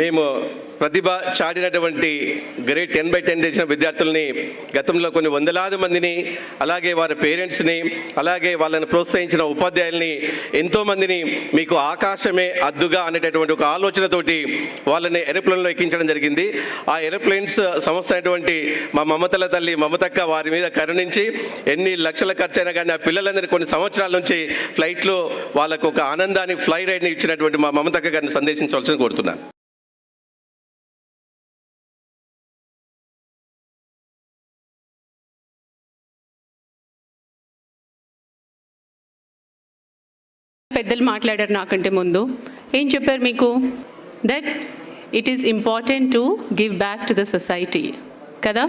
మేము ప్రతిభ చాటినటువంటి గ్రేడ్ టెన్ బై టెన్ చేసిన విద్యార్థుల్ని గతంలో కొన్ని వందలాది మందిని అలాగే వారి పేరెంట్స్ని అలాగే వాళ్ళని ప్రోత్సహించిన ఉపాధ్యాయుల్ని ఎంతోమందిని మీకు ఆకాశమే అద్దుగా అనేటటువంటి ఒక ఆలోచనతోటి వాళ్ళని ఎరోప్లేన్లో ఎక్కించడం జరిగింది. ఆ ఏరోప్లేన్స్ సంస్థ అయినటువంటి మా మమతల తల్లి మమతక్క వారి మీద కరుణించి ఎన్ని లక్షల ఖర్చు అయినా కానీ ఆ పిల్లలందరినీ కొన్ని సంవత్సరాల నుంచి ఫ్లైట్లో వాళ్ళకు ఒక ఆనందాన్ని ఫ్లై రైడ్ని ఇచ్చినటువంటి మా మమతక్క గారిని సందేశించవలసింది కోరుతున్నాను. పెద్దలు మాట్లాడారు నాకంటే ముందు. ఏం చెప్పారు మీకు? That it is important to give back to the society కదా?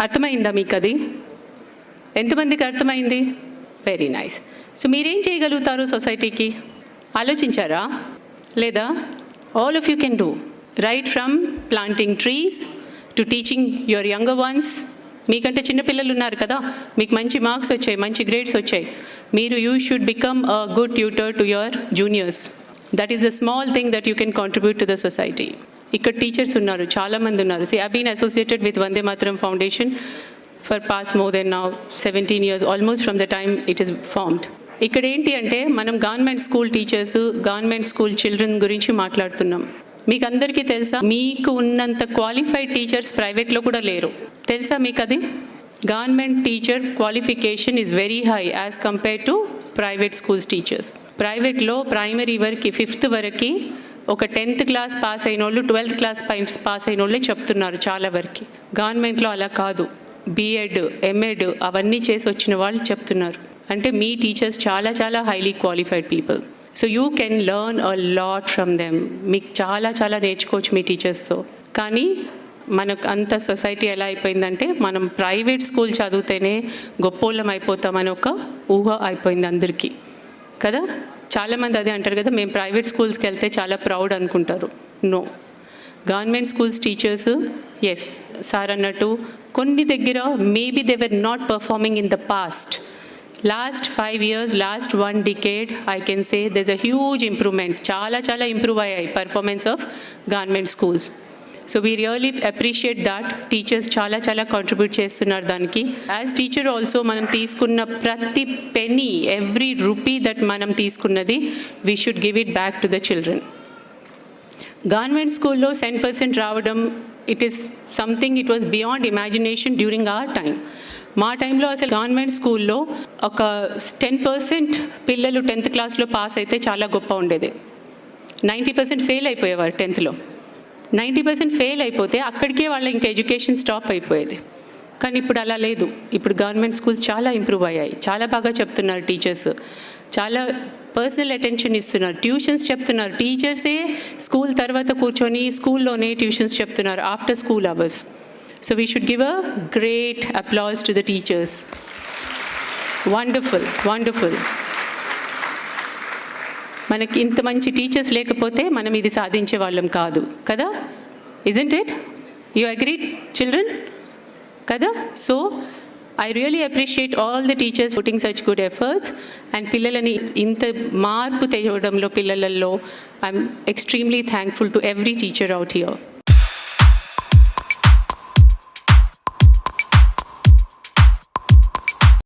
అర్థమైందా మీకు అది ఎంతమందికి అర్థమైంది? వెరీ నైస్ సో మీరేం చేయగలుగుతారు సొసైటీకి? ఆలోచించారా? లేదా? All of you can do right from planting trees to teaching your younger ones మీకంటే చిన్నపిల్లలు ఉన్నారు కదా? మీకు మంచి మార్క్స్ వచ్చాయి మంచి గ్రేడ్స్ వచ్చాయి. మీరు you should become a good tutor to your juniors that is the small thing that you can contribute to the society ఇక్కడ టీచర్స్ ఉన్నారు చాలామంది ఉన్నారు see I been associated with Vande Mataram foundation for past more than now seventeen years almost from the time it is formed ఇక్కడ ఏంటి అంటే మనం government school teachers government school children గురించి మాట్లాడుతున్నాం మీకు అందరికీ తెలుసా మీకు ఉన్నంత క్వాలిఫైడ్ టీచర్స్ ప్రైవేట్లో కూడా లేరు తెలుసా మీకు అది government teacher qualification is very high as compare to private schools teachers ప్రైవేట్లో ప్రైమరీ వరకు ఫిఫ్త్ వరకు ఒక టెన్త్ క్లాస్ పాస్ అయిన వాళ్ళు ట్వెల్త్ క్లాస్ పాస్ అయిన వాళ్ళే చెప్తున్నారు చాలా వరకు. గవర్నమెంట్లో అలా కాదు. బీఎడ్ ఎంఎడ్ అవన్నీ చేసి వచ్చిన వాళ్ళు చెప్తున్నారు. అంటే మీ టీచర్స్ చాలా చాలా highly qualified people so you can learn a lot from them మీకు చాలా చాలా నేర్చుకోవచ్చు మీ టీచర్స్తో కానీ మనకు అంత సొసైటీ ఎలా అయిపోయిందంటే మనం ప్రైవేట్ స్కూల్ చదివితేనే గొప్పోళ్ళం అయిపోతామని ఒక ఊహ అయిపోయింది అందరికీ. కదా? చాలామంది అదే అంటారు కదా మేము ప్రైవేట్ స్కూల్స్కి వెళ్తే చాలా ప్రౌడ్ అనుకుంటారు. No. Government schools teachers yes sir అన్నట్టు కొన్ని దగ్గర maybe they were not performing in the past last five years last one decade I can say there's a huge improvement చాలా చాలా ఇంప్రూవ్ అయ్యాయి performance of government schools. So we really appreciate that teachers చాలా చాలా contribute చేస్తున్నారు దానికి. As teacher also మనం తీసుకున్న ప్రతి పెనీ ఎవ్రీ రూపీ దట్ మనం తీసుకున్నది we should give it back to the children government స్కూల్లో సెన్ పర్సెంట్ రావడం it is something it was beyond imagination during our time మా టైంలో అసలు గవర్నమెంట్ స్కూల్లో ఒక టెన్ పర్సెంట్ పిల్లలు టెన్త్ క్లాస్లో పాస్ అయితే చాలా గొప్ప ఉండేది. నైంటీ పర్సెంట్ ఫెయిల్ అయిపోయేవారు టెన్త్లో నైంటీ పర్సెంట్ ఫెయిల్ అయిపోతే అక్కడికే వాళ్ళ ఇంకా ఎడ్యుకేషన్ స్టాప్ అయిపోయేది. కానీ ఇప్పుడు అలా లేదు. ఇప్పుడు గవర్నమెంట్ స్కూల్స్ చాలా ఇంప్రూవ్ అయ్యాయి. చాలా బాగా చెప్తున్నారు టీచర్స్. చాలా పర్సనల్ అటెన్షన్ ఇస్తున్నారు. ట్యూషన్స్ చెప్తున్నారు. టీచర్సే స్కూల్ తర్వాత కూర్చొని స్కూల్లోనే ట్యూషన్స్ చెప్తున్నారు after school hours. So we should give a great applause to the teachers. Wonderful wonderful. మనకి ఇంత మంచి టీచర్స్ లేకపోతే మనం ఇది సాధించే వాళ్ళం కాదు. కదా? Isn't it you agree children కదా? So I really appreciate all the teachers putting such good efforts and పిల్లలని ఇంత మార్పు తేవడంలో పిల్లలలో I'm extremely thankful to every teacher out here